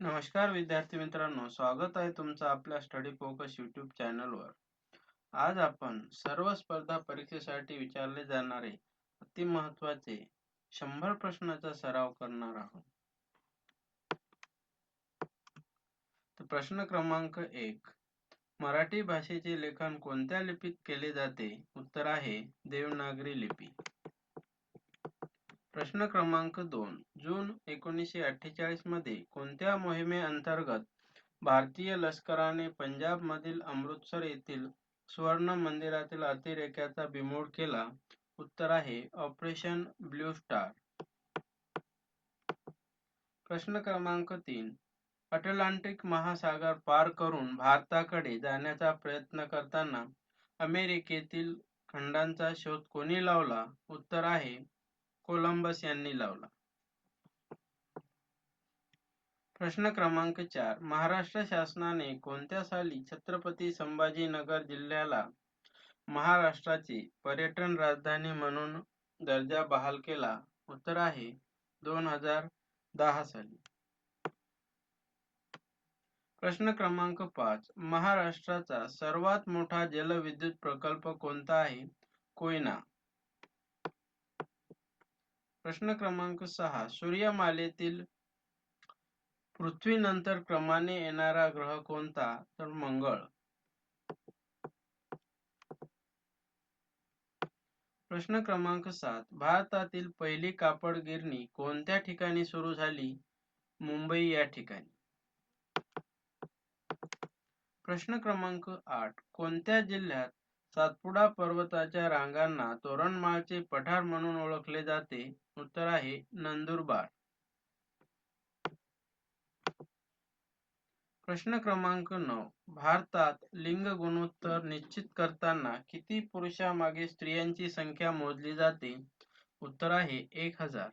नमस्कार विद्यार्थी मित्रांनो स्वागत आहे तुमचं आपल्या स्टडी फोकस युट्यूब चॅनलवर आज आपण सर्व स्पर्धा परीक्षेसाठी विचारले जाणारे अति महत्त्वाचे शंभर प्रश्नाचा सराव करणार आहोत. तर प्रश्न क्रमांक एक मराठी भाषेचे लेखन कोणत्या लिपीत केले जाते? उत्तर आहे देवनागरी लिपी. प्रश्न क्रमांक दोन जून एकोणीसशे अठ्ठेचाळीसमध्ये कोणत्या मोहिमे अंतर्गत भारतीय लष्कराने पंजाब मधील अमृतसर येथील सुवर्ण मंदिरातील अतिरेक्याचा बिमोड केला? उत्तर आहे ऑपरेशन ब्ल्यू स्टार. प्रश्न क्रमांक तीन अटलांटिक महासागर पार करून भारताकडे जाण्याचा प्रयत्न करताना अमेरिकेतील खंडांचा शोध कोणी लावला? उत्तर आहे कोलंबस यांनी लावला. प्रश्न क्रमांक चार. महाराष्ट्र शासनाने कोणत्या साली छत्रपती संभाजीनगर जिल्ह्याला महाराष्ट्राची पर्यटन राजधानी म्हणून दर्जा बहाल केला? उत्तर आहे दोन हजार दहा साली. प्रश्न क्रमांक पाच. महाराष्ट्राचा सर्वात मोठा जलविद्युत प्रकल्प कोणता आहे? कोयना. प्रश्न क्रमांक सहा. सूर्यमालेतील पृथ्वीनंतर क्रमाने येणारा ग्रह कोणता? तर मंगळ. प्रश्न क्रमांक सात. भारतातील पहिली कापड गिरणी कोणत्या ठिकाणी सुरू झाली? मुंबई या ठिकाणी. प्रश्न क्रमांक आठ. कोणत्या जिल्ह्यात सातपुडा पर्वताच्या रांगांना तोरणमाळचे पठार म्हणून ओळखले जाते. उत्तर आहे नंदुरबार. प्रश्न क्रमांक नऊ. भारतात लिंग गुणोत्तर निश्चित करताना किती पुरुषामागे स्त्रियांची संख्या मोजली जाते? उत्तर आहे एक हजार.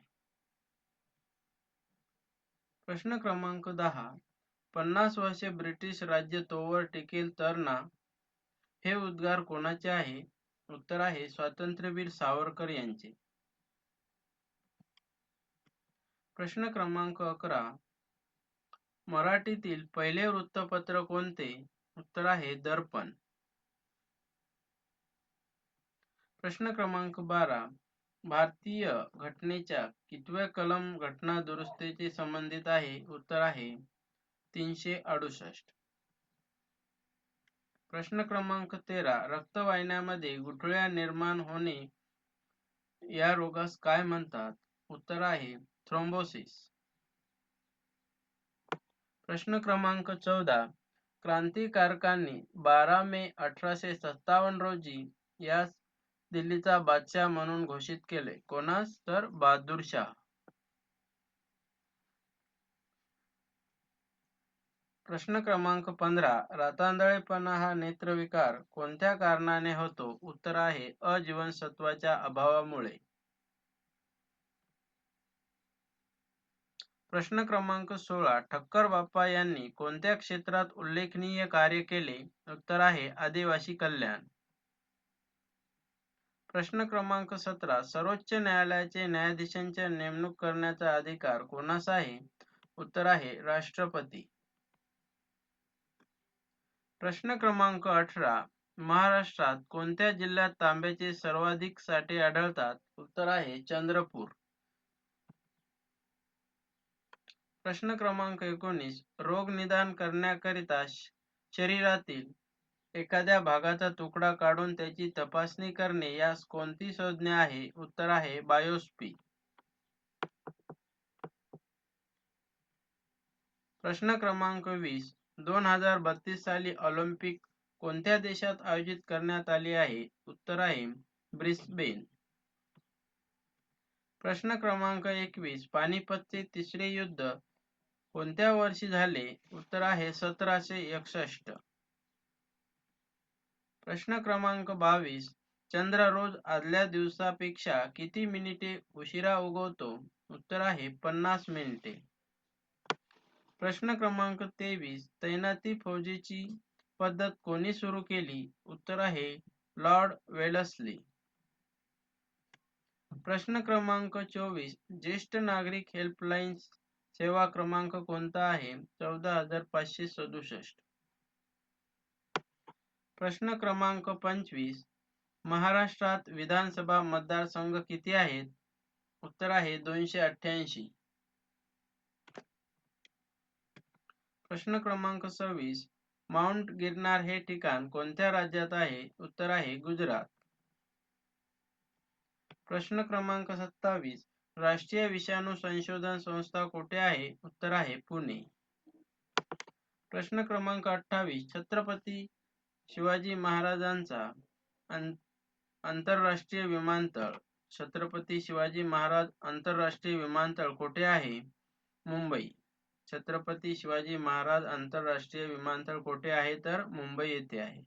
प्रश्न क्रमांक दहा. पन्नास वर्षे ब्रिटिश राज्य तोवर टिकेल तर ना हे उद्गार कोणाचे आहे? उत्तर आहे स्वातंत्र्यवीर सावरकर यांचे. प्रश्न क्रमांक अकरा. मराठीतील पहिले वृत्तपत्र कोणते? उत्तर आहे दर्पण. प्रश्न क्रमांक बारा. भारतीय घटनेच्या कितव्या कलम घटना दुरुस्तीचे संबंधित आहे? उत्तर आहे तीनशे अडुसष्ट. प्रश्न क्रमांक तेरा रक्तवाहिन्यामध्ये गुठळ्या निर्माण होणे या रोगास काय म्हणतात? उत्तर आहे थ्रोम्बोसिस प्रश्न क्रमांक चौदा क्रांतिकारकांनी बारा मे अठराशे सत्तावन्न रोजी यास दिल्लीचा बादशाह म्हणून घोषित केले. कोणास? तर बहादूर शाह. प्रश्न क्रमांक पंधरा रातांदळेपणा हा नेत्रविकार कोणत्या कारणाने होतो? उत्तर आहे अजीवनसत्वाच्या अभावामुळे. प्रश्न क्रमांक सोळा ठक्कर बाप्पा यांनी कोणत्या क्षेत्रात उल्लेखनीय कार्य केले? उत्तर आहे आदिवासी कल्याण. प्रश्न क्रमांक सतरा सर्वोच्च न्यायालयाचे न्यायाधीशांच्या नेमणूक करण्याचा अधिकार कोणास आहे? उत्तर आहे राष्ट्रपती. प्रश्न क्रमांक अठरा. महाराष्ट्रात कोणत्या जिल्ह्यात तांब्याचे सर्वाधिक साठे आढळतात? उत्तर आहे चंद्रपूर. प्रश्न क्रमांक एकोणीस. रोग निदान करण्याकरिता शरीरातील एखाद्या भागाचा तुकडा काढून त्याची तपासणी करणे यास कोणती संज्ञा आहे? उत्तर आहे बायोस्पी. प्रश्न क्रमांक वीस. दोन हजार बत्तीस साली ऑलिम्पिक कोणत्या देशात आयोजित करण्यात आली आहे? उत्तर आहे ब्रिस्बेन. प्रश्न क्रमांक एकवीस पानिपतचे तिसरे युद्ध कोणत्या वर्षी झाले? उत्तर आहे सतराशे एकसष्ट. प्रश्न क्रमांक बावीस चंद्र रोज आदल्या दिवसापेक्षा किती मिनिटे उशिरा उगवतो? उत्तर आहे पन्नास मिनिटे. प्रश्न क्रमांक तेवीस तैनाती फौजीची पद्धत कोणी सुरू केली? उत्तर आहे लॉर्ड वेलसली. प्रश्न क्रमांक चोवीस ज्येष्ठ नागरिक हेल्पलाईन सेवा क्रमांक कोणता आहे? चौदा हजार पाचशे सदुसष्ट. प्रश्न क्रमांक पंचवीस महाराष्ट्रात विधानसभा मतदारसंघ किती आहेत? उत्तर आहे दोनशे अठ्ठ्याऐंशी. प्रश्न क्रमांक सव्वीस. माउंट गिरनार हे ठिकाण कोणत्या राज्यात आहे? उत्तर आहे गुजरात. प्रश्न क्रमांक सत्तावीस. राष्ट्रीय विषाणू संशोधन संस्था कुठे आहे? उत्तर आहे पुणे. प्रश्न क्रमांक अठ्ठावीस. छत्रपती शिवाजी महाराजांचा आंतरराष्ट्रीय विमानतळ. छत्रपती शिवाजी महाराज आंतरराष्ट्रीय विमानतळ कुठे आहे? मुंबई. छत्रपती शिवाजी महाराज आंतरराष्ट्रीय विमानतळ कोठे आहे? तर मुंबई येथे आहे.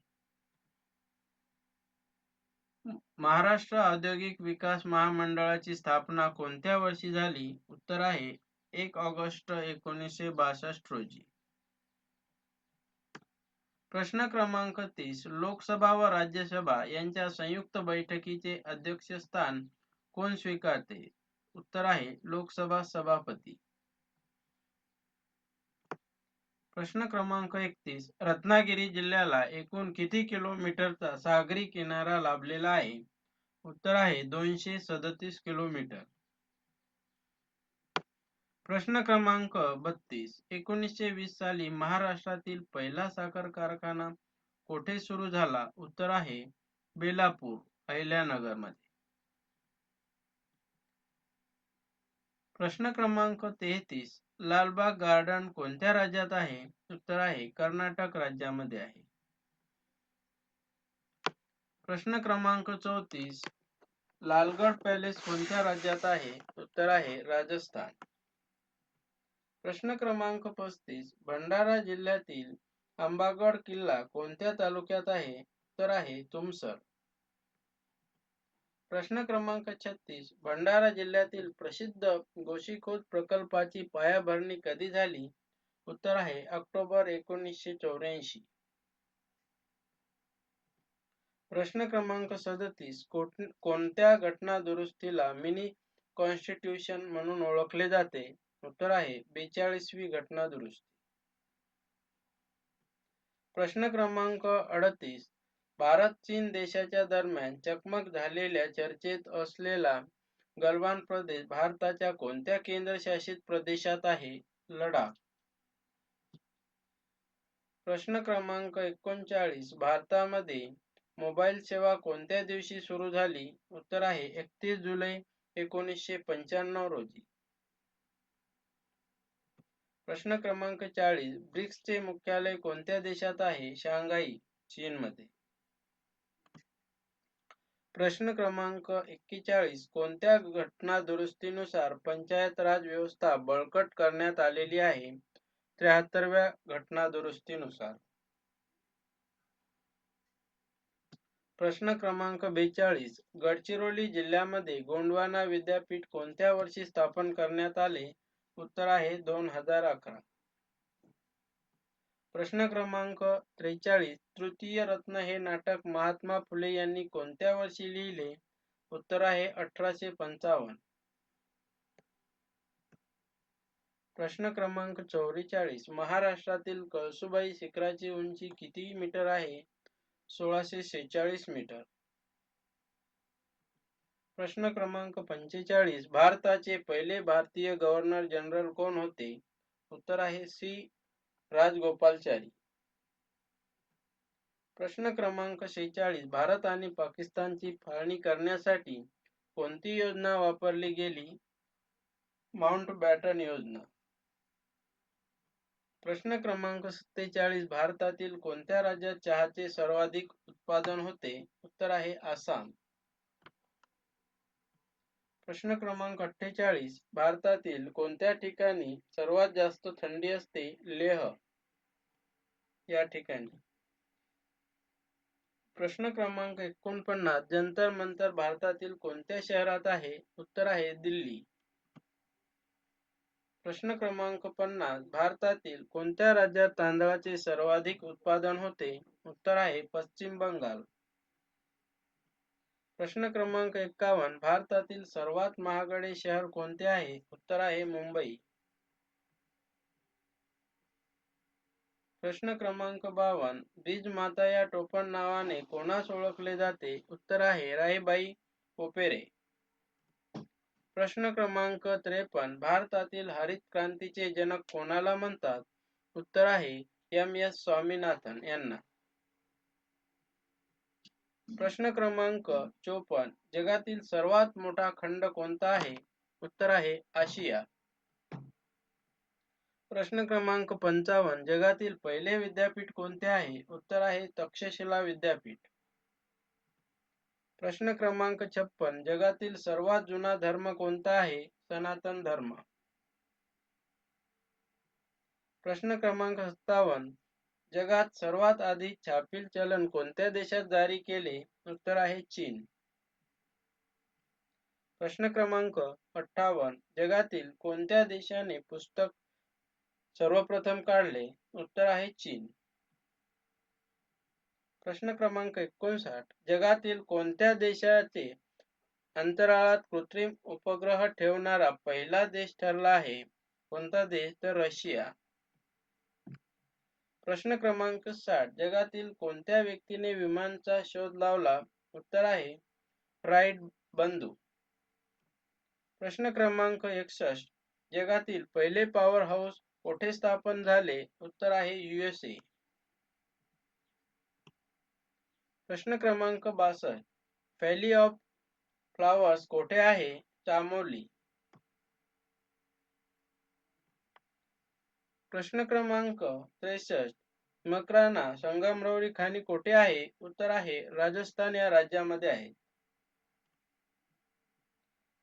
महाराष्ट्र औद्योगिक विकास महामंडळाची स्थापना कोणत्या वर्षी झाली? उत्तर आहे एक ऑगस्ट एकोणीसशे बासष्ट रोजी. प्रश्न क्रमांक तीस लोकसभा व राज्यसभा यांच्या संयुक्त बैठकीचे अध्यक्षस्थान कोण स्वीकारते? उत्तर आहे लोकसभा सभापती. प्रश्न क्रमांक एकतीस. रत्नागिरी जिल्ह्याला एकूण किती किलोमीटरचा सागरी किनारा लाभलेला आहे? उत्तर आहे दोनशे सदतीस किलोमीटर. प्रश्न क्रमांक बत्तीस. एकोणीसशे वीस साली महाराष्ट्रातील पहिला साखर कारखाना कोठे सुरू झाला? उत्तर आहे बेलापूर अहिल्यानगरमध्ये प्रश्न क्रमांक तेहतीस, लालबाग गार्डन कोणत्या राज्यात आहे? उत्तर आहे, कर्नाटक राज्यामध्ये आहे. प्रश्न क्रमांक चौतीस, लालगड पॅलेस कोणत्या राज्यात आहे? उत्तर आहे, राजस्थान. प्रश्न क्रमांक पस्तीस, भंडारा जिल्ह्यातील आंबागड किल्ला कोणत्या तालुक्यात आहे? उत्तर आहे, तुमसर. प्रश्न क्रमांक छत्तीस. भंडारा जिल्ह्यातील प्रसिद्ध गोशीखोद प्रकल्पाची पायाभरणी कधी झाली? उत्तर आहे ऑक्टोबर एकोणीसशे चौऱ्याऐंशी. प्रश्न क्रमांक सदतीस. कोणत्या घटना दुरुस्तीला मिनी कॉन्स्टिट्यूशन म्हणून ओळखले जाते? उत्तर आहे बेचाळीसवी घटना दुरुस्ती. प्रश्न क्रमांक अडतीस. भारत चीन देशाच्या दरम्यान चकमक झालेल्या चर्चेत असलेला गलवान प्रदेश भारताच्या कोणत्या केंद्रशासित प्रदेशात आहे? लडाख. प्रश्न क्रमांक एकोणचाळीस. भारतामध्ये मोबाईल सेवा कोणत्या दिवशी सुरू झाली? उत्तर आहे एकतीस जुलै एकोणीसशे पंच्याण्णव रोजी. प्रश्न क्रमांक चाळीस. ब्रिक्सचे मुख्यालय कोणत्या देशात आहे? शांघाई चीनमध्ये. प्रश्न क्रमांक एक्केचाळीस. कोणत्या घटना दुरुस्तीनुसार पंचायत राज व्यवस्था बळकट करण्यात आलेली आहे? त्र्याहत्तरव्या घटना दुरुस्तीनुसार. प्रश्न क्रमांक बेचाळीस. गडचिरोली जिल्ह्यामध्ये गोंडवाना विद्यापीठ कोणत्या वर्षी स्थापन करण्यात आले? उत्तर आहे दोन हजार अकरा. प्रश्न क्रमांक त्रेचाळीस तृतीय रत्न हे नाटक महात्मा फुले यांनी कोणत्या वर्षी लिहिले? उत्तर आहे अठराशे पंचावन्न. प्रश्न क्रमांक चौवेचाळीस महाराष्ट्रातील कळसुबाई शिखराची उंची किती मीटर आहे? सोळाशे शेहेचाळीस मीटर. प्रश्न क्रमांक पंचेचाळीस भारताचे पहिले भारतीय गव्हर्नर जनरल कोण होते? उत्तर आहे सी. राजगोपालचारी प्रश्न क्रमांक शेचाळीस भारत आणि पाकिस्तानची फाळणी करण्यासाठी कोणती योजना वापरली गेली? माउंट बॅटन योजना. प्रश्न क्रमांक सत्तेचाळीस. भारतातील कोणत्या राज्यात चहाचे सर्वाधिक उत्पादन होते? उत्तर आहे आसाम. प्रश्न क्रमांक अठ्ठेचाळीस. भारतातील कोणत्या ठिकाणी सर्वात जास्त थंडी असते? लेह. या ठिकाणी. प्रश्न क्रमांक एकोणपन्नास. जंतर मंतर भारतातील कोणत्या शहरात आहे? उत्तर आहे दिल्ली. प्रश्न क्रमांक पन्नास. भारतातील कोणत्या राज्यात तांदळाचे सर्वाधिक उत्पादन होते? उत्तर आहे पश्चिम बंगाल. प्रश्न क्रमांक एक्कावन्न. भारतातील सर्वात महागडे शहर कोणते आहे? उत्तर आहे मुंबई. प्रश्न क्रमांक बावन्न. बीज माता या टोपण नावाने कोणास ओळखले जाते? उत्तर आहे राहीबाई पोपेरे प्रश्न क्रमांक त्रेपन्न. भारतातील हरित क्रांतीचे जनक कोणाला म्हणतात? उत्तर आहे एम एस स्वामीनाथन यांना. प्रश्न क्रमांक चोपन्न. जगातील सर्वात मोठा खंड कोणता आहे? उत्तर आहे आशिया. प्रश्न क्रमांक पंचावन्न. जगातील पहिले विद्यापीठ कोणते आहे? उत्तर आहे तक्षशिला विद्यापीठ. प्रश्न क्रमांक छप्पन जगातील सर्वात जुना धर्म कोणता आहे? सनातन धर्म. प्रश्न क्रमांक सत्तावन्न. जगात सर्वात आधी छापील चलन कोणत्या देशात जारी केले? उत्तर आहे चीन. प्रश्न क्रमांक अठ्ठावन्न. जगातील कोणत्या देशाने पुस्तक सर्वप्रथम काढले? उत्तर आहे चीन. प्रश्न क्रमांक एकोणसाठ. जगातील कोणत्या देशाचे अंतराळात कृत्रिम उपग्रह ठेवणारा पहिला देश ठरला आहे? कोणता देश? तर रशिया. प्रश्न क्रमांक साठ जगातील कोणत्या व्यक्तीने विमानचा शोध लावला? उत्तर आहे फ्राईड बंधू. प्रश्न क्रमांक एकसष्ट. जगातील पहिले पॉवर हाऊस कोठे स्थापन झाले? उत्तर आहे युएसए प्रश्न क्रमांक बासष्ट. फॅली ऑफ फ्लावर्स कोठे आहे? चामोली. प्रश्न क्रमांक त्रेसष्ट. मकराना संगमरवरी खाणी कोठे आहे? उत्तर आहे राजस्थान या राज्यामध्ये आहे.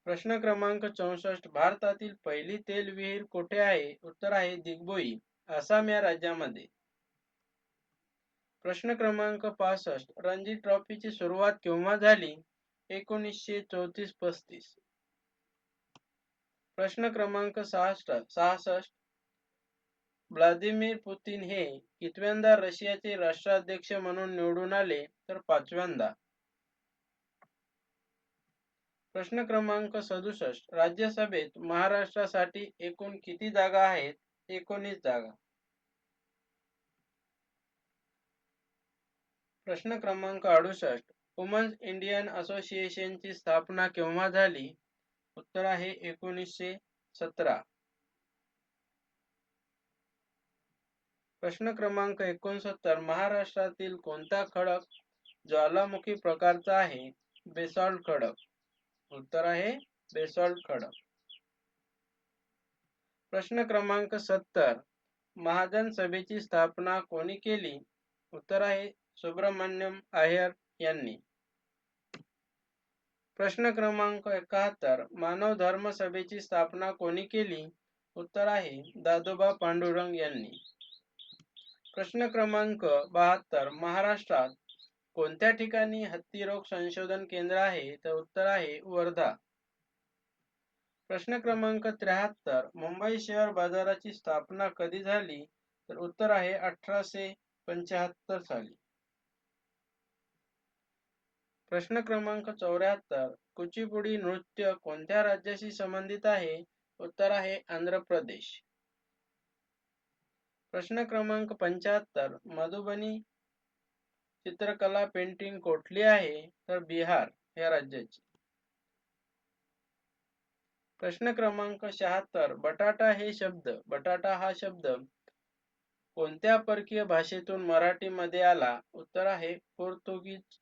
प्रश्न क्रमांक चौसष्ट. भारतातील पहिली तेल विहीर कोठे आहे? उत्तर आहे दिग्बोई आसाम या राज्यामध्ये. प्रश्न क्रमांक पासष्ट. रणजी ट्रॉफीची सुरुवात केव्हा झाली? एकोणीसशे चौतीस पस्तीस. प्रश्न क्रमांक सहासष्ट. सहासष्ट. व्लादिमीर पुतीन हे कितव्यांदा रशियाचे राष्ट्राध्यक्ष म्हणून निवडून आले तर पाचव्यांदा. प्रश्न क्रमांक सदुसष्ट. राज्यसभेत महाराष्ट्रासाठी एकूण किती जागा आहेत? एकोणीस जागा. प्रश्न क्रमांक अडुसष्ट. वुमन्स इंडियन असोसिएशनची स्थापना केव्हा झाली? उत्तर आहे एकोणीसशे सतरा. प्रश्न क्रमांक एकोणसत्तर. महाराष्ट्रातील कोणता खडक ज्वालामुखी प्रकारचा आहे? बेसॉल्ट खडक. उत्तर आहे बेसॉल्ट खडक. प्रश्न क्रमांक सत्तर. महाजन सभेची स्थापना कोणी केली? उत्तर आहे सुब्रमण्यम अय्यर यांनी. प्रश्न क्रमांक एकाहत्तर. मानव धर्म सभेची स्थापना कोणी केली? उत्तर आहे दादोबा पांडुरंग यांनी. प्रश्न क्रमांक बहात्तर. महाराष्ट्रात कोणत्या ठिकाणी हत्तीरोग संशोधन केंद्र आहे? तर उत्तर आहे वर्धा. प्रश्न क्रमांक त्र्याहत्तर. मुंबई शेअर बाजाराची स्थापना कधी झाली? तर उत्तर आहे अठराशे पंच्याहत्तर साली. प्रश्न क्रमांक चौऱ्याहत्तर. कुचिपुडी नृत्य कोणत्या राज्याशी संबंधित आहे? उत्तर आहे आंध्र प्रदेश. प्रश्न क्रमांक पंच्याहत्तर मधुबनी चित्रकला पेंटिंग कोठली आहे? तर बिहार या राज्याची. प्रश्न क्रमांक शहात्तर बटाटा हे शब्द बटाटा हा शब्द कोणत्या परकीय भाषेतून मराठीमध्ये आला? उत्तर आहे पोर्तुगीज.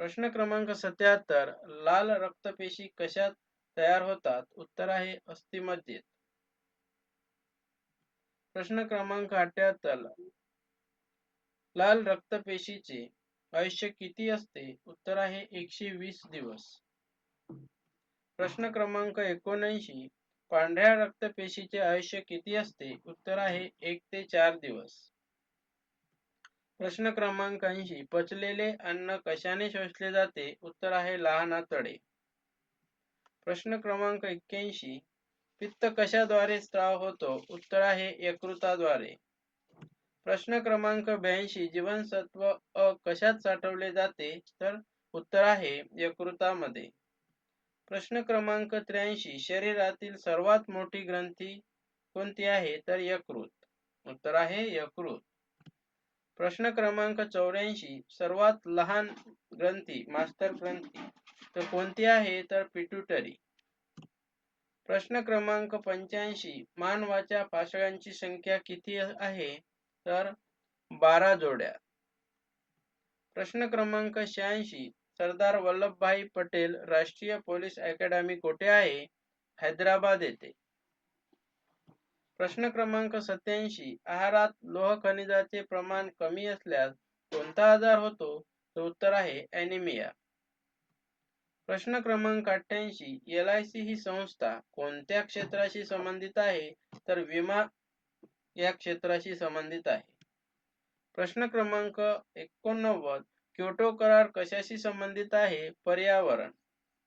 प्रश्न क्रमांक सत्याहत्तर लाल रक्तपेशी कशात तयार होतात? उत्तर आहे अस्थिमज्जेत प्रश्न क्रमांक अठ्याहत्तर लाल रक्तपेशीचे आयुष्य किती असते? उत्तर आहे एकशे वीस दिवस. प्रश्न क्रमांक एकोणऐंशी. पांढऱ्या रक्तपेशीचे आयुष्य किती असते? उत्तर आहे एक ते चार दिवस. प्रश्न क्रमांक ऐंशी. पचलेले अन्न कशाने शोषले जाते? उत्तर आहे लहान आतडे. प्रश्न क्रमांक एक्क्याऐंशी. पित्त कशाद्वारे स्त्राव होतो? उत्तर आहे यकृताद्वारे. प्रश्न क्रमांक ब्याऐंशी जीवनसत्व अ कशात साठवले जाते? तर उत्तर आहे यकृतामध्ये. प्रश्न क्रमांक त्र्याऐंशी शरीरातील सर्वात मोठी ग्रंथी कोणती आहे? तर यकृत. उत्तर आहे यकृत. प्रश्न क्रमांक चौऱ्याऐंशी सर्वात लहान ग्रंथी मास्टर ग्रंथी तर कोणती आहे? तर पिट्युटरी. प्रश्न क्रमांक पंच्याऐंशी. मानवाच्या पासळ्यांची संख्या किती आहे? तर बारा जोड्या. प्रश्न क्रमांक शहाऐंशी. सरदार वल्लभभाई पटेल राष्ट्रीय पोलीस अकॅडमी कोठे आहे? हैदराबाद येथे. प्रश्न क्रमांक सत्याऐंशी. आहारात लोह खनिजाचे प्रमाण कमी असल्यास कोणता आजार होतो? तर उत्तर आहे ॲनिमिया. प्रश्न क्रमांक अठ्ठ्याऐंशी एल आय सी ही संस्था कोणत्या क्षेत्राशी संबंधित आहे? तर विमा या क्षेत्राशी संबंधित आहे. प्रश्न क्रमांक एकोणनव्वद क्योटो करार कशाशी संबंधित आहे? पर्यावरण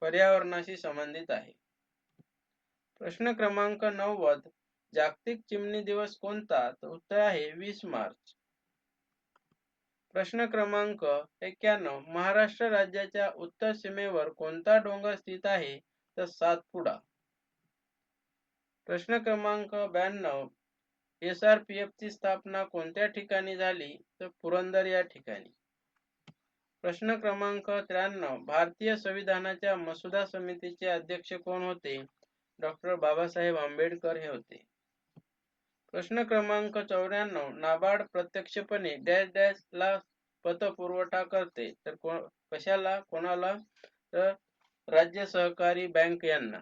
पर्यावरणाशी संबंधित आहे. प्रश्न क्रमांक नव्वद जागतिक चिमणी दिवस कोणता? तर उत्तर आहे वीस मार्च. प्रश्न क्रमांक एक्क्याण्णव. महाराष्ट्र राज्याच्या उत्तर सीमेवर कोणता डोंगर स्थित आहे? तर सातपुडा. प्रश्न क्रमांक ब्याण्णव. एस आर पी एफ ची स्थापना कोणत्या ठिकाणी झाली? तर पुरंदर या ठिकाणी. प्रश्न क्रमांक त्र्याण्णव. भारतीय संविधानाच्या मसुदा समितीचे अध्यक्ष कोण होते? डॉक्टर बाबासाहेब आंबेडकर हे होते. प्रश्न क्रमांक चौऱ्याण्णव नाबार्ड प्रत्यक्षपणे डॅश डॅश ला पतपुरवठा करते. तर कशाला? कोणाला? तर राज्य सहकारी बँक यांना.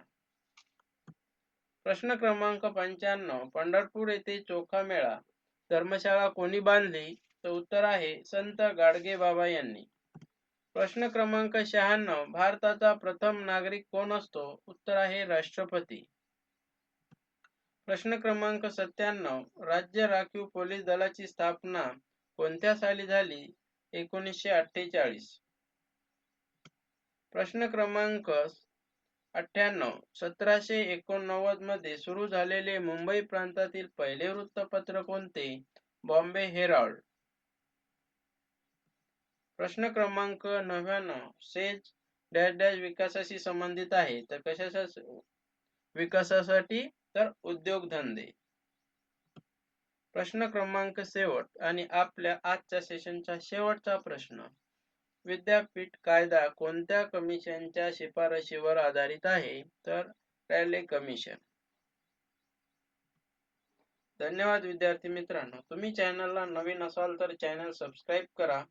प्रश्न क्रमांक पंच्याण्णव पंढरपूर येथे चोखा मेळा. धर्मशाळा कोणी बांधली? तर उत्तर आहे संत गाडगे बाबा यांनी. प्रश्न क्रमांक शहाण्णव भारताचा प्रथम नागरिक कोण असतो? उत्तर आहे राष्ट्रपती. प्रश्न क्रमांक सत्त्याण्णव. राज्य राखीव पोलीस दलाची स्थापना कोणत्या साली झाली? एकोणीसशे अठ्ठेचाळीस. प्रश्न क्रमांक अठ्ठ्याण्णव. सतराशे एकोणनव्वदमध्ये सुरू झालेले मुंबई प्रांतातील पहिले वृत्तपत्र कोणते? बॉम्बे हेराल्ड. प्रश्न क्रमांक नव्याण्णव. सेज डॅश डॅश विकासाशी संबंधित आहे. तर कशा विकासासाठी तर उद्योगधंदे प्रश्न क्रमांक शेवट आणि आपल्या आजच्या सेशनचा शेवटचा प्रश्न. विद्यापीठ कायदा कोणत्या कमिशनच्या शिफारशीवर आधारित आहे? तर रॅले कमिशन धन्यवाद विद्यार्थी मित्रांनो. तुम्ही चॅनलला नवीन असाल तर चॅनल सबस्क्राईब करा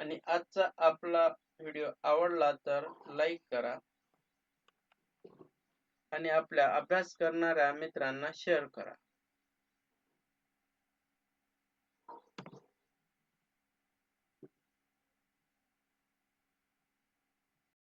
आणि आजचा आपला व्हिडिओ आवडला तर लाईक करा. आणि आपल्या अभ्यास करणाऱ्या मित्रांना शेअर करा.